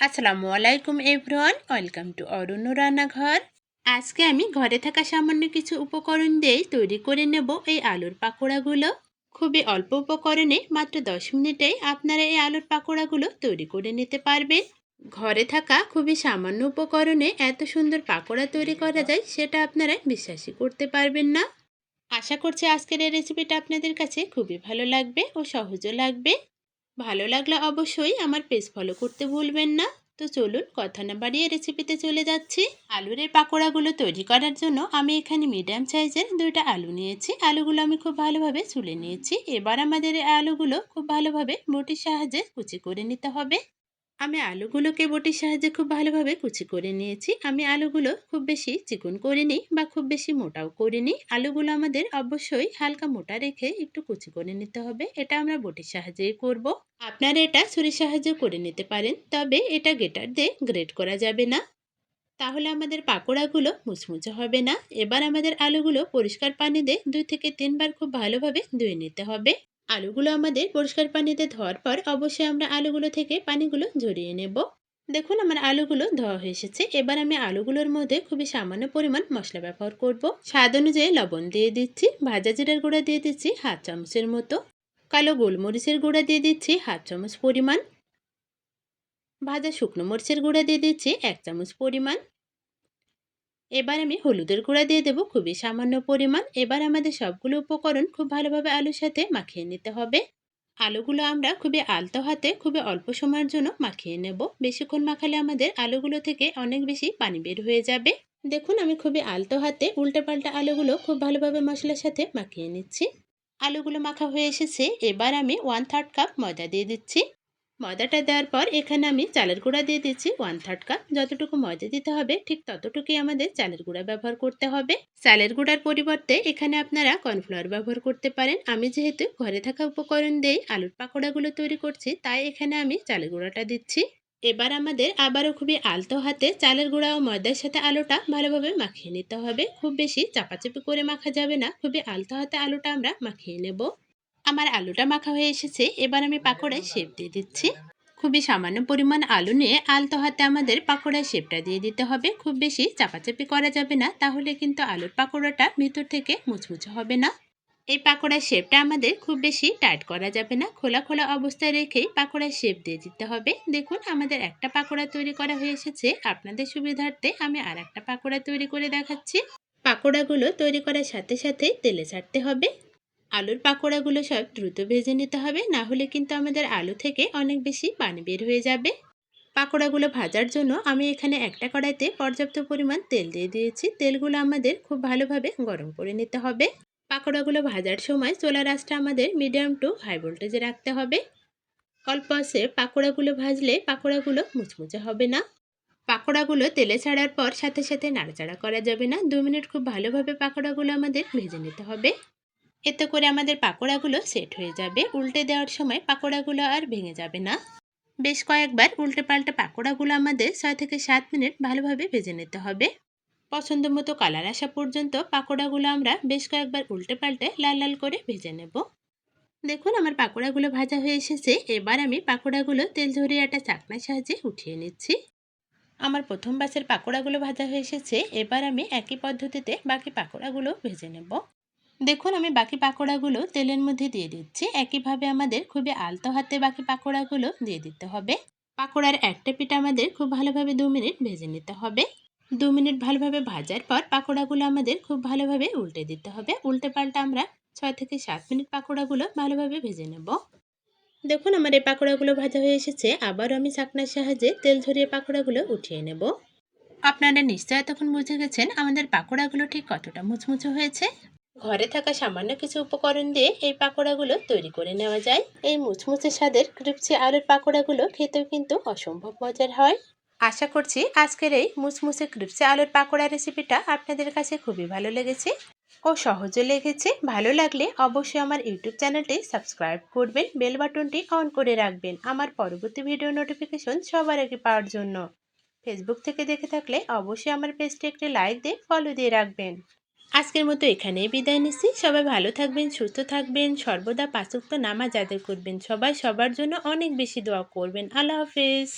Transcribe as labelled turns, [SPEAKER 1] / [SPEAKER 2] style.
[SPEAKER 1] আসসালামু আলাইকুম everyone, welcome to অরণ্য রান্নাঘর। আজকে আমি ঘরে থাকা সামান্য কিছু উপকরণ দিয়েই তৈরি করে নেব এই আলুর পাকোড়াগুলো। খুবই অল্প উপকরণে মাত্র দশ মিনিটেই আপনারা এই আলুর পাকোড়াগুলো তৈরি করে নিতে পারবেন। ঘরে থাকা খুবই সামান্য উপকরণে এত সুন্দর পাকোড়া তৈরি করা যায় সেটা আপনারা বিশ্বাসই করতে পারবেন না। আশা করছি আজকের এই রেসিপিটা আপনাদের কাছে খুবই ভালো লাগবে ও সহজও লাগবে। ভালো লাগলে অবশ্যই আমার পেজ ফলো করতে ভুলবেন না। তো চলুন কথা না বাড়িয়ে রেসিপিতে চলে যাচ্ছি। আলুর এই পাকোড়াগুলো তৈরি করার জন্য আমি এখানে মিডিয়াম সাইজের দুইটা আলু নিয়েছি। আলুগুলো আমি খুব ভালোভাবে চুলে নিয়েছি। এবার আমাদের এই আলুগুলো খুব ভালোভাবে বটির সাহায্যে কুচি করে নিতে হবে। আমি আলুগুলোকে বটির সাহায্যে খুব ভালোভাবে কুচি করে নিয়েছি। আমি আলুগুলো খুব বেশি চিকন করিনি বা খুব বেশি মোটাও করিনি আলুগুলো আমাদের অবশ্যই হালকা মোটা রেখে একটু কুচি করে নিতে হবে। এটা আমরা বটির সাহায্যেই করব। আপনারা এটা ছুরির সাহায্যে করে নিতে পারেন, তবে এটা গেটার দিয়ে গ্রেট করা যাবে না। তাহলে আমাদের পাকোড়াগুলো মুচমুচে হবে না। এবার আমাদের আলুগুলো পরিষ্কার পানি দিয়ে দুই থেকে তিনবার খুব ভালোভাবে ধুয়ে নিতে হবে। আলুগুলো আমাদের পরিষ্কার পানিতে ধোয়ার পর অবশ্যই আমরা আলুগুলো থেকে পানিগুলো ঝরিয়ে নেব। দেখুন আমার আলুগুলো ধোয়া হয়ে এসেছে। এবার আমি আলুগুলোর মধ্যে খুবই সামান্য পরিমাণ মশলা ব্যবহার করব। স্বাদ অনুযায়ী লবণ দিয়ে দিচ্ছি, ভাজা জিরার গুঁড়া দিয়ে দিচ্ছি হাফ চামচের মতো, কালো গোলমরিচের গুঁড়া দিয়ে দিচ্ছি হাফ চামচ পরিমাণ, ভাজা শুকনো মরিচের গুঁড়া দিয়ে দিচ্ছি এক চামচ পরিমাণ এবার আমি হলুদের গুঁড়া দিয়ে দেবো খুবই সামান্য পরিমাণ। এবার আমাদের সবগুলো উপকরণ খুব ভালোভাবে আলুর সাথে মাখিয়ে নিতে হবে। আলুগুলো আমরা খুবই আলতো হাতে খুবই অল্প সময়ের জন্য মাখিয়ে নেব। বেশিক্ষণ মাখালে আমাদের আলুগুলো থেকে অনেক বেশি পানি বের হয়ে যাবে। দেখুন, আমি খুবই আলতো হাতে উল্টে পাল্টা আলুগুলো খুব ভালোভাবে মশলার সাথে মাখিয়ে নিচ্ছি। আলুগুলো মাখা হয়ে এসেছে। এবার আমি ওয়ান থার্ড কাপ ময়দা দিয়ে দিচ্ছি। ময়দাটা দেওয়ার পর এখানে আমি চালের গুঁড়া দিয়ে দিচ্ছি ওয়ান থার্ড কাপ যতটুকু ময়দা দিতে হবে, ঠিক ততটুকুই আমাদের চালের গুঁড়া ব্যবহার করতে হবে। চালের গুঁড়ার পরিবর্তে এখানে আপনারা কর্নফ্লাওয়ার ব্যবহার করতে পারেন। আমি যেহেতু ঘরে থাকা উপকরণ দিয়েই আলুর পাকোড়াগুলো তৈরি করছি, তাই এখানে আমি চালের গুঁড়াটা দিচ্ছি। এবার আমাদের আবারও খুবই আলতো হাতে চালের গুঁড়া ও ময়দার সাথে আলুটা ভালোভাবে মাখিয়ে নিতে হবে। খুব বেশি চাপাচাপি করে মাখা যাবে না, খুবই আলতো হাতে আলুটা আমরা মাখিয়ে নেব। আমার আলুটা মাখা হয়ে এসেছে, এবার আমি পাকোড়ায় শেপ দিয়ে দিচ্ছি। খুবই সামান্য পরিমাণ আলু নিয়ে আলতো হাতে আমাদের পাকোড়ায় শেপটা দিয়ে দিতে হবে। খুব বেশি চাপাচাপি করা যাবে না, তাহলে কিন্তু আলুর পাকোড়াটা ভিতর থেকে মুচমুচে হবে না। এই পাকোড়ার শেপটা আমাদের খুব বেশি টাইট করা যাবে না। খোলা খোলা অবস্থায় রেখেই পাকোড়ার শেপ দিয়ে দিতে হবে। দেখুন, আমাদের একটা পাকোড়া তৈরি করা হয়ে এসেছে। আপনাদের সুবিধার্থে আমি আর একটা পাকোড়া তৈরি করে দেখাচ্ছি। পাকোড়াগুলো তৈরি করার সাথে সাথে তেলে ছাড়তে হবে। আলুর পাকোড়াগুলো সব দ্রুত ভেজে নিতে হবে, না হলে কিন্তু আমাদের আলু থেকে অনেক বেশি পানি বের হয়ে যাবে। পাকোড়াগুলো ভাজার জন্য আমি এখানে একটা কড়াইতে পর্যাপ্ত পরিমাণ তেল দিয়ে দিয়েছি। তেলগুলো আমাদের খুব ভালোভাবে গরম করে নিতে হবে। পাকোড়াগুলো ভাজার সময় চোলা রাসটা আমাদের মিডিয়াম টু হাই ভোল্টেজে রাখতে হবে। অল্প আসে পাকোড়াগুলো ভাজলে পাকোড়াগুলো মুচমুচে হবে না। পাকোড়াগুলো তেলে ছাড়ার পর সাথে সাথে নাড়াচাড়া করা যাবে না। দু মিনিট খুব ভালোভাবে পাকোড়াগুলো আমাদের ভেজে নিতে হবে। এতে করে আমাদের পাকোড়াগুলো সেট হয়ে যাবে। উল্টে দেওয়ার সময় পাকোড়াগুলো আর ভেঙে যাবে না। বেশ কয়েকবার উল্টে পাল্টে পাকোড়াগুলো আমাদের ছয় থেকে সাত মিনিট ভালোভাবে ভেজে নিতে হবে। পছন্দ মতো কালার আসা পর্যন্ত পাকোড়াগুলো আমরা বেশ কয়েকবার উল্টে পাল্টে লাল লাল করে ভেজে নেব। দেখুন, আমার পাকোড়াগুলো ভাজা হয়ে এসেছে। এবার আমি পাকোড়াগুলো তেল ঝরিয়ে একটা চাকনার সাহায্যে উঠিয়ে নিচ্ছি। আমার প্রথম বাসের পাকোড়াগুলো ভাজা হয়ে এসেছে। এবার আমি একই পদ্ধতিতে বাকি পাকোড়াগুলো ভেজে নেব। দেখুন, আমি বাকি পাকোড়াগুলো তেলের মধ্যে দিয়ে দিচ্ছি। একইভাবে আমাদের খুবই আলতো হাতে বাকি পাকোড়াগুলো দিয়ে দিতে হবে। পাকোড়ার একটা পিঠ আমাদের খুব ভালোভাবে দু মিনিট ভেজে নিতে হবে। দু মিনিট ভালোভাবে ভাজার পর পাকোড়াগুলো আমাদের খুব ভালোভাবে উল্টে দিতে হবে। উল্টে পাল্টা আমরা ছয় থেকে সাত মিনিট পাকোড়াগুলো ভালোভাবে ভেজে নেব। দেখুন, আমার এই পাকোড়াগুলো ভাজা হয়ে এসেছে। আবারও আমি চাকনার সাহায্যে তেল ঝরিয়ে পাকোড়াগুলো উঠিয়ে নেব। আপনারা নিশ্চয় তখন বুঝে গেছেন আমাদের পাকোড়াগুলো ঠিক কতটা মুচমুচে হয়েছে। ঘরে থাকা সামান্য কিছু উপকরণ দিয়ে এই পাকোড়াগুলো তৈরি করে নেওয়া যায়। এই মুচমুচে স্বাদের ক্রিপসি আলুর পাকোড়াগুলো খেতেও কিন্তু অসম্ভব মজার হয়। আশা করছি আজকের এই মুচমুচে ক্রিপসি আলুর পাকোড়া রেসিপিটা আপনাদের কাছে খুবই ভালো লেগেছে ও সহজে লেগেছে। ভালো লাগলে অবশ্যই আমার ইউটিউব চ্যানেলটি সাবস্ক্রাইব করবেন বেল বাটনটি অন করে রাখবেন আমার পরবর্তী ভিডিও নোটিফিকেশন সবার আগে পাওয়ার জন্য। ফেসবুক থেকে দেখে থাকলে অবশ্যই আমার পেজটি একটি লাইক দিয়ে ফলো দিয়ে রাখবেন। আজকের মতো এখানেই বিদায় নিচ্ছি। সবাই ভালো থাকবেন, সুস্থ থাকবেন, সর্বদা পাশুক্ত নামাজ আদায় করবেন। সবাই সবার জন্য অনেক বেশি দোয়া করবেন। আল্লাহ হাফেজ।